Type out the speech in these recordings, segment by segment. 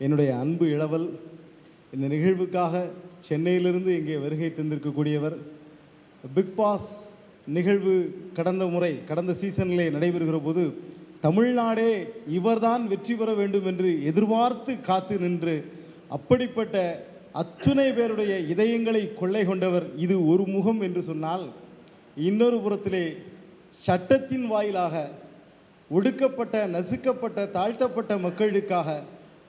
என்னுடைய அன்பு இளவல் இந்த நிகழ்வுக்காக சென்னையிலிருந்து இங்கே வருகை தந்திருக்கக்கூடியவர் பிக் பாஸ் நிகழ்வு கடந்த முறை கடந்த சீசனிலே நடைபெறுகிற போது தமிழ்நாடே இவர்தான் வெற்றி பெற வேண்டும் என்று எதிர்பார்த்து காத்து நின்று அப்படிப்பட்ட அத்துணை பேருடைய இதயங்களை கொள்ளை கொண்டவர் இது ஒரு முகம் என்று சொன்னால் இன்னொரு புறத்திலே சட்டத்தின் வாயிலாக ஒடுக்கப்பட்ட நசுக்கப்பட்ட தாழ்த்தப்பட்ட மக்களுக்காக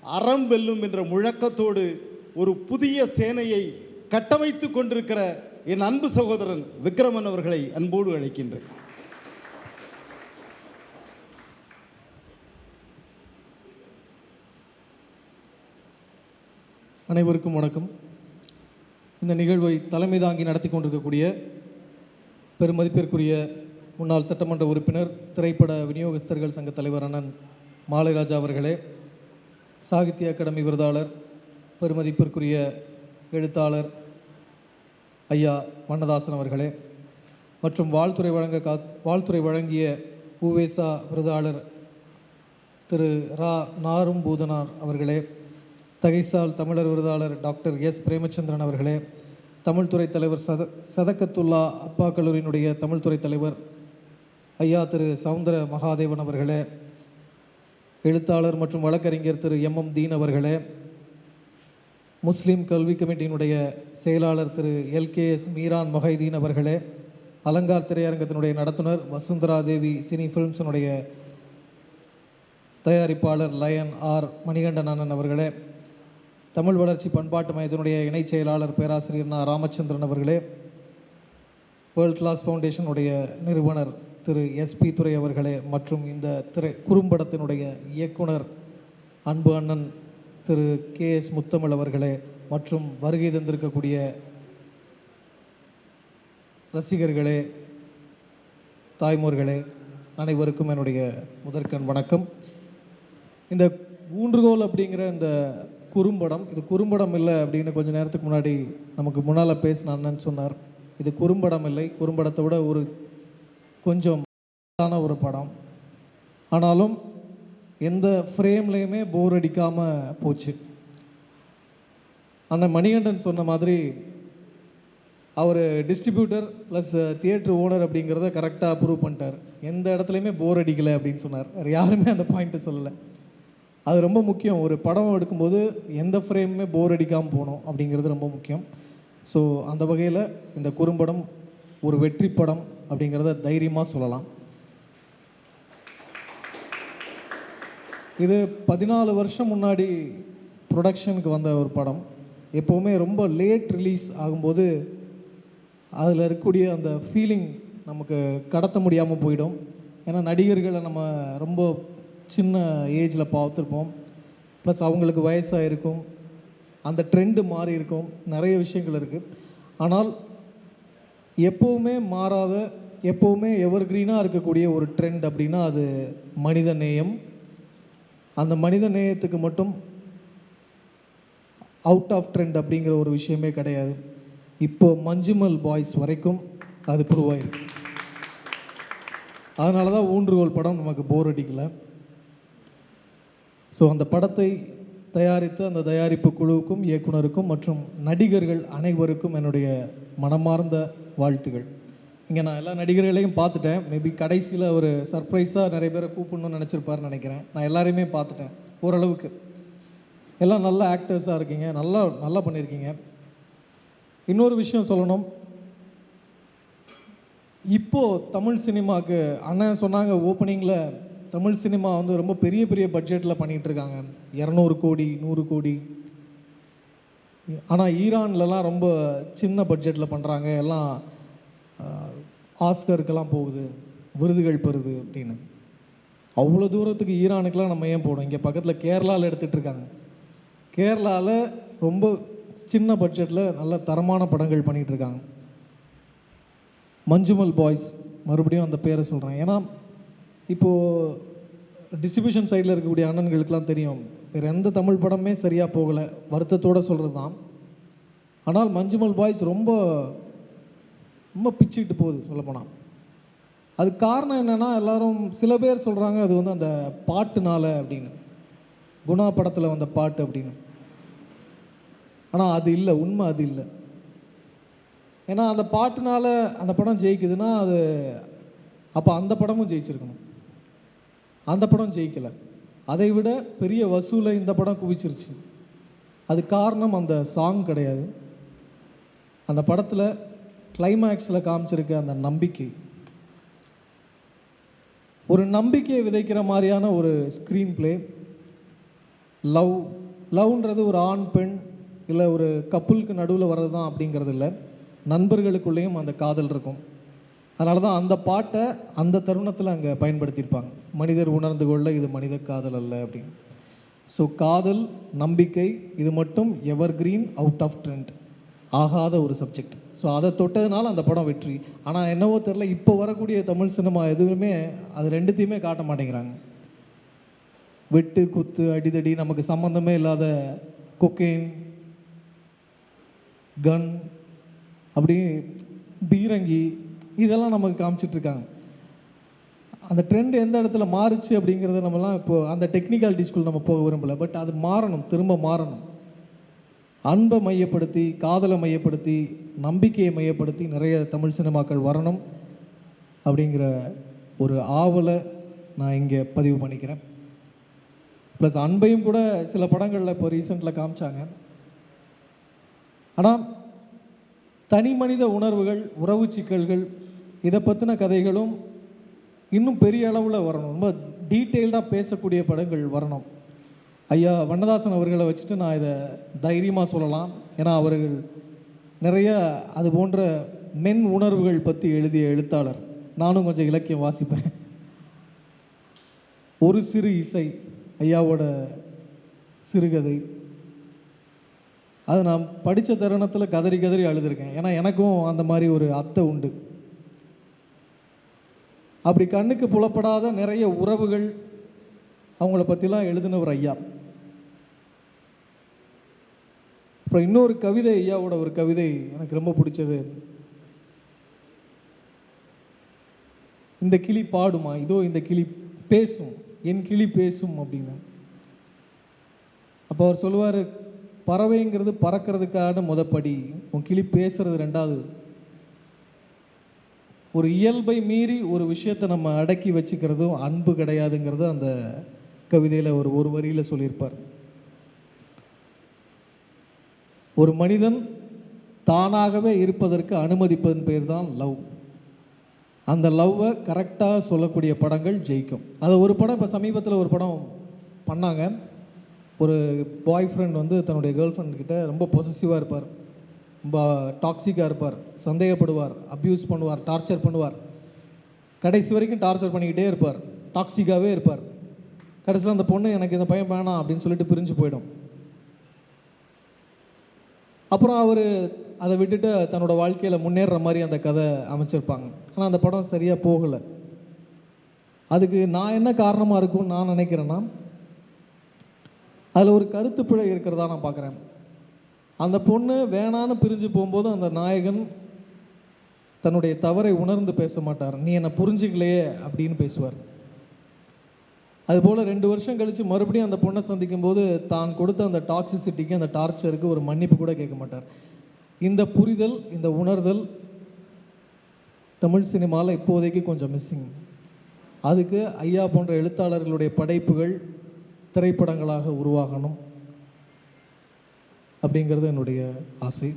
அறம் வெல்லும் என்ற முழக்கத்தோடு ஒரு புதிய சேனையை கட்டமைத்து கொண்டிருக்கிற என் அன்பு சகோதரன் விக்ரமன் அவர்களை அன்போடு அழைக்கின்றேன். அனைவருக்கும் வணக்கம். இந்த நிகழ்வை தலைமை தாங்கி நடத்தி கொண்டிருக்கக்கூடிய பெருமதிப்பிற்குரிய முன்னாள் சட்டமன்ற உறுப்பினர் திரைப்பட விநியோகஸ்தர்கள் சங்க தலைவர் அண்ணன் மாலைராஜா அவர்களே சாகித்ய அகாடமி விருதாளர் பெருமதிப்பிற்குரிய எழுத்தாளர் ஐயா வண்ணதாசன் அவர்களே மற்றும் வாழ்த்துறை வழங்க கா வாழ்த்துறை வழங்கிய உவேசா விருதாளர் திரு ரா. நாரும் பூதனார் அவர்களே தகைசால் தமிழர் விருதாளர் டாக்டர் எஸ். பிரேமச்சந்திரன் அவர்களே தமிழ்துறை தலைவர் சத சதக்கத்துல்லா அப்பா கல்லூரியினுடைய தமிழ்துறை தலைவர் ஐயா திரு சவுந்தர மகாதேவன் அவர்களே எழுத்தாளர் மற்றும் வழக்கறிஞர் திரு எம் எம் தீன் அவர்களே முஸ்லீம் கல்வி கமிட்டியினுடைய செயலாளர் திரு எல்கேஎஸ் மீரான் மொஹைதீன் அவர்களே அலங்கார் திரையரங்கத்தினுடைய நடத்துனர் வசுந்தரா தேவி சினி ஃபிலிம்ஸினுடைய தயாரிப்பாளர் லயன் ஆர் மணிகண்டன் அண்ணன் அவர்களே தமிழ் வளர்ச்சி பண்பாட்டு மையத்தினுடைய இணைச் செயலாளர் பேராசிரியர் நா. ராமச்சந்திரன் அவர்களே வேர்ல்ட் கிளாஸ் ஃபவுண்டேஷனுடைய நிறுவனர் திரு எஸ்பி துறை அவர்களே மற்றும் இந்த திரை குறும்படத்தினுடைய இயக்குனர் அன்பு அண்ணன் திரு கே எஸ் முத்தமிழ் அவர்களே மற்றும் வருகை தந்திருக்கக்கூடிய ரசிகர்களே தாய்மோர்களே அனைவருக்கும் என்னுடைய முதற்கண் வணக்கம். இந்த ஊன்றுகோல் அப்படிங்கிற இந்த குறும்படம் இது குறும்படம் இல்லை அப்படின்னு கொஞ்ச நேரத்துக்கு முன்னாடி நமக்கு முன்னால் பேசின அண்ணன் சொன்னார். இது குறும்படம் இல்லை குறும்படத்தை விட ஒரு கொஞ்சம் ஆன ஒரு படம். ஆனாலும் எந்த ஃப்ரேம்லேயுமே போர் அடிக்காமல் போச்சு. அந்த மணிகண்டன் சொன்ன மாதிரி அவர் டிஸ்ட்ரிபியூட்டர் ப்ளஸ் தியேட்டர் ஓனர் அப்படிங்கிறத கரெக்டாக ப்ரூவ் பண்ணிட்டார். எந்த இடத்துலையுமே போர் அடிக்கலை அப்படின்னு சொன்னார். வேறு யாருமே அந்த பாயிண்ட்டை சொல்லலை. அது ரொம்ப முக்கியம். ஒரு படம் எடுக்கும்போது எந்த ஃப்ரேமுமே போர் அடிக்காமல் போகணும் அப்படிங்கிறது ரொம்ப முக்கியம். ஸோ அந்த வகையில் இந்த குறும்படம் ஒரு வெற்றி படம். அப்படிங்கிறத தைரியமாக சொல்லலாம். இது பதினாலு வருஷம் முன்னாடி ப்ரொடக்ஷனுக்கு வந்த ஒரு படம். எப்போவுமே ரொம்ப லேட் ரிலீஸ் ஆகும்போது அதில் இருக்கக்கூடிய அந்த ஃபீலிங் நமக்கு கடத்த முடியாமல் போயிடும். ஏன்னா நடிகர்களை நம்ம ரொம்ப சின்ன ஏஜில் பார்த்துருப்போம். ப்ளஸ் அவங்களுக்கு வயசாக இருக்கும் அந்த ட்ரெண்டு மாறி இருக்கும் நிறைய விஷயங்கள் இருக்குது ஆனால் எப்போவுமே மாறாத எப்போவுமே எவர்கிரீனாக இருக்கக்கூடிய ஒரு ட்ரெண்ட் அப்படின்னா அது மனித நேயம். அந்த மனித நேயத்துக்கு மட்டும் அவுட் ஆஃப் ட்ரெண்ட் அப்படிங்கிற ஒரு விஷயமே கிடையாது. இப்போ மஞ்சுமல் பாய்ஸ் வரைக்கும் அது ப்ரூவ் ஆயிருக்கு அதனால தான் ஊன்றுகோல் படம் நமக்கு போர் அடிக்கலை. ஸோ அந்த படத்தை தயாரித்து அந்த தயாரிப்பு குழுவுக்கும் இயக்குனருக்கும் மற்றும் நடிகர்கள் அனைவருக்கும் என்னுடைய மனமார்ந்த வாழ்த்துகள் இங்கே நான் எல்லா நடிகர்களையும் பார்த்துட்டேன். மேபி கடைசியில் ஒரு சர்ப்ரைஸாக நிறைய பேரை கூப்பிடணும்னு நினச்சிருப்பாருன்னு நினைக்கிறேன். நான் எல்லாரையுமே பார்த்துட்டேன் ஓரளவுக்கு. எல்லாம் நல்ல ஆக்டர்ஸாக இருக்கீங்க. நல்லா நல்லா பண்ணியிருக்கீங்க. இன்னொரு விஷயம் சொல்லணும். இப்போது தமிழ் சினிமாவுக்கு அண்ணன் சொன்னாங்க ஓப்பனிங்கில் தமிழ் சினிமா வந்து ரொம்ப பெரிய பெரிய பட்ஜெட்டில் பண்ணிகிட்டு இருக்காங்க. இரநூறு கோடி நூறு கோடி. ஆனால் ஈரான்லலாம் ரொம்ப சின்ன பட்ஜெட்டில் பண்ணுறாங்க எல்லாம் ஆஸ்கருக்கெல்லாம் போகுது. விருதுகள் பெறுது அப்படின்னு. அவ்வளோ தூரத்துக்கு ஈரானுக்கெலாம் நம்ம ஏன் போகணும்? இங்கே பக்கத்தில் கேரளாவில் எடுத்துகிட்டு இருக்காங்க கேரளாவில் ரொம்ப சின்ன பட்ஜெட்டில் நல்ல தரமான படங்கள் பண்ணிகிட்டு இருக்காங்க மஞ்சுமல் பாய்ஸ் மறுபடியும் அந்த பேரை சொல்கிறேன் ஏன்னா இப்போது டிஸ்ட்ரிபியூஷன் சைடில் இருக்கக்கூடிய அண்ணன்களுக்கெலாம் தெரியும். வேறு எந்த தமிழ் படமே சரியாக போகலை. வருத்தத்தோடு சொல்கிறது தான் ஆனால் மஞ்சுமல் பாய்ஸ் ரொம்ப ரொம்ப பிச்சுக்கிட்டு போகுது சொல்லப்போனால் அது காரணம் என்னென்னா எல்லாரும் சில பேர் சொல்கிறாங்க அது வந்து அந்த பாட்டுனால அப்படின்னு. குணா படத்தில் வந்த பாட்டு அப்படின்னு. ஆனால் அது இல்லை உண்மை அது இல்லை. ஏன்னா அந்த பாட்டுனால அந்த படம் ஜெயிக்குதுன்னா அது அப்போ அந்த படமும் ஜெயிச்சிருக்கணும். அந்த படம் ஜெயிக்கலை. அதை விட பெரிய வசூலை இந்த படம் குவிச்சிருச்சு. அது காரணம் அந்த சாங் கிடையாது. அந்த படத்தில் கிளைமேக்ஸில் காமிச்சிருக்க அந்த நம்பிக்கை. ஒரு நம்பிக்கையை விதைக்கிற மாதிரியான ஒரு ஸ்க்ரீன் பிளே லவ் லவ்ன்றது ஒரு ஆண் பெண் இல்லை ஒரு கப்புளுக்கு நடுவில் வர்றது தான் அப்படிங்கிறது இல்லை நண்பர்களுக்குள்ளேயும் அந்த காதல் இருக்கும். அதனால தான் அந்த பாட்டை அந்த தருணத்தில் அங்கே பயன்படுத்தியிருப்பாங்க. மனிதர் உணர்ந்து கொள்ள இது மனித காதல் அல்ல அப்படின்னு. ஸோ காதல் நம்பிக்கை இது மட்டும் evergreen out of trend ஆகாத ஒரு சப்ஜெக்ட் ஸோ அதை தொட்டதுனால அந்த படம் வெற்றி. ஆனால் என்னவோ தெரில இப்போ வரக்கூடிய தமிழ் சினிமா எதுவுமே அது ரெண்டுத்தையுமே காட்ட மாட்டேங்கிறாங்க. வெட்டு குத்து அடிதடி நமக்கு சம்மந்தமே இல்லாத கொக்கெயின் கன் அப்படி பீரங்கி இதெல்லாம் நமக்கு காமிச்சிட்டு இருக்காங்க அந்த ட்ரெண்ட் எந்த இடத்துல மாறுச்சு அப்படிங்கிறத நம்மலாம் இப்போது அந்த டெக்னிக்காலிட்டிஸ்குள் நம்ம போக விரும்பல. பட் அது மாறணும் திரும்ப மாறணும். அன்பை மையப்படுத்தி காதலை மையப்படுத்தி நம்பிக்கையை மையப்படுத்தி நிறைய தமிழ் சினிமாக்கள் வரணும் அப்படிங்கிற ஒரு ஆவலை நான் இங்கே பதிவு பண்ணிக்கிறேன். ப்ளஸ் அன்பையும் கூட சில படங்களில் இப்போ ரீசெண்டில் காமிச்சாங்க. ஆனால் தனி மனித உணர்வுகள் உறவு சிக்கல்கள் இதை பற்றின கதைகளும் இன்னும் பெரிய அளவில் வரணும். ரொம்ப டீட்டெயில்டாக பேசக்கூடிய படங்கள் வரணும். ஐயா வண்ணதாசன் அவர்களை வச்சுட்டு நான் இதை தைரியமாக சொல்லலாம். ஏன்னா அவர்கள் நிறைய அது போன்ற மென் உணர்வுகள் பற்றி எழுதிய எழுத்தாளர். நானும் கொஞ்சம் இலக்கியம் வாசிப்பேன். ஒரு சிறு இசை ஐயாவோட சிறுகதை. அது நான் படித்த தருணத்தில் கதறி கதறி அழுதுருக்கேன். ஏன்னா எனக்கும் அந்த மாதிரி ஒரு அத்தை உண்டு. அப்படி கண்ணுக்கு புலப்படாத நிறைய உறவுகள் அவங்கள பற்றிலாம் எழுதினவர் ஐயா. அப்புறம் இன்னொரு கவிதை ஐயாவோட ஒரு கவிதை எனக்கு ரொம்ப பிடிச்சது. இந்த கிளி பாடுமா? இதோ இந்த கிளி பேசும். என் கிளி பேசும் அப்படின்னு. அப்போ அவர் சொல்லுவார் பறவைங்கிறது பறக்கிறதுக்கான முதப்படி உன் கிளி பேசுறது ரெண்டாவது. ஒரு இயல்பை மீறி ஒரு விஷயத்தை நம்ம அடக்கி வச்சுக்கிறதும் அன்பு கிடையாதுங்கிறது அந்த கவிதையில் ஒரு ஒரு வரியில் சொல்லியிருப்பார். ஒரு மனிதன் தானாகவே இருப்பதற்கு அனுமதிப்பதன் பேர் தான் லவ். அந்த லவ்வை கரெக்டாக சொல்லக்கூடிய படங்கள் ஜெயிக்கும். அதை ஒரு படம் இப்போ சமீபத்தில் ஒரு படம் பண்ணாங்க. ஒரு பாய் ஃப்ரெண்ட் வந்து தன்னுடைய கேர்ள் ஃப்ரெண்ட் கிட்ட ரொம்ப பொசசிவாக இருப்பார். டாக்ஸிக்காக இருப்பார் சந்தேகப்படுவார் அப்யூஸ் பண்ணுவார் டார்ச்சர் பண்ணுவார். கடைசி வரைக்கும் டார்ச்சர் பண்ணிக்கிட்டே இருப்பார் டாக்ஸிக்காகவே இருப்பார். கடைசியில் அந்த பொண்ணு எனக்கு இந்த பையன் வேணாம் அப்படின்னு சொல்லிட்டு பிரிஞ்சு போயிடும். அப்புறம் அவர் அதை விட்டுட்டு தன்னோட வாழ்க்கையில் முன்னேறுற மாதிரி அந்த கதை அமைச்சிருப்பாங்க. ஆனால் அந்த படம் சரியாக போகலை. அதுக்கு நான் என்ன காரணமாக இருக்கும்னு நான் நினைக்கிறேன்னா அதில் ஒரு கருத்து பிழை இருக்கிறதா நான் பார்க்குறேன் அந்த பொண்ணு வேணான்னு பிரிஞ்சு போகும்போது அந்த நாயகன் தன்னுடைய தவறை உணர்ந்து பேச மாட்டார். நீ என்னை புரிஞ்சுக்கலையே அப்படின்னு பேசுவார். அதுபோல் ரெண்டு வருஷம் கழித்து மறுபடியும் அந்த பொண்ணை சந்திக்கும் போது தான் கொடுத்த அந்த டாக்ஸிசிட்டிக்கு அந்த டார்ச்சருக்கு ஒரு மன்னிப்பு கூட கேட்க மாட்டார். இந்த புரிதல் இந்த உணர்தல் தமிழ் சினிமாவில் இப்போதைக்கு கொஞ்சம் மிஸ்ஸிங் அதுக்கு ஐயா போன்ற எழுத்தாளர்களுடைய படைப்புகள் திரைப்படங்களாக உருவாகணும். அப்படிங்கிறது என்னுடைய ஆசை.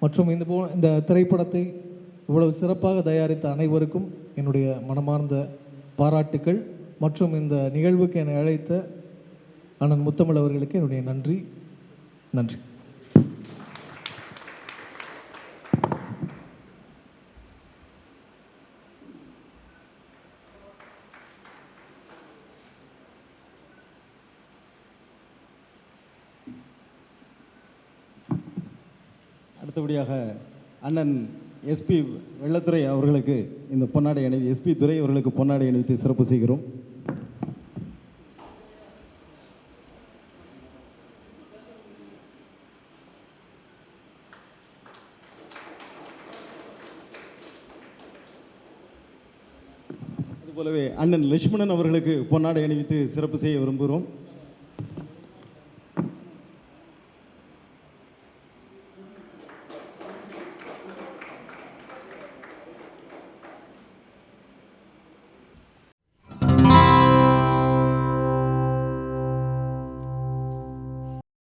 மற்றும் இந்த போ இந்த திரைப்படத்தை இவ்வளவு சிறப்பாக தயாரித்த அனைவருக்கும் என்னுடைய மனமார்ந்த பாராட்டுக்கள். மற்றும் இந்த நிகழ்வுக்கு என்னை அழைத்த அண்ணன் முத்தமிழ் அவர்களுக்கு என்னுடைய நன்றி. நன்றி. அடுத்தபடியாக அண்ணன் எஸ்பி வெள்ளத்துறை அவர்களுக்கு இந்த பொன்னாடை அணிவி எஸ்பி துரை அவர்களுக்கு பொன்னாடை அணிவித்து சிறப்பு செய்கிறோம். அதுபோலவே அண்ணன் லட்சுமணன் அவர்களுக்கு பொன்னாடை அணிவித்து சிறப்பு செய்ய விரும்புகிறோம்.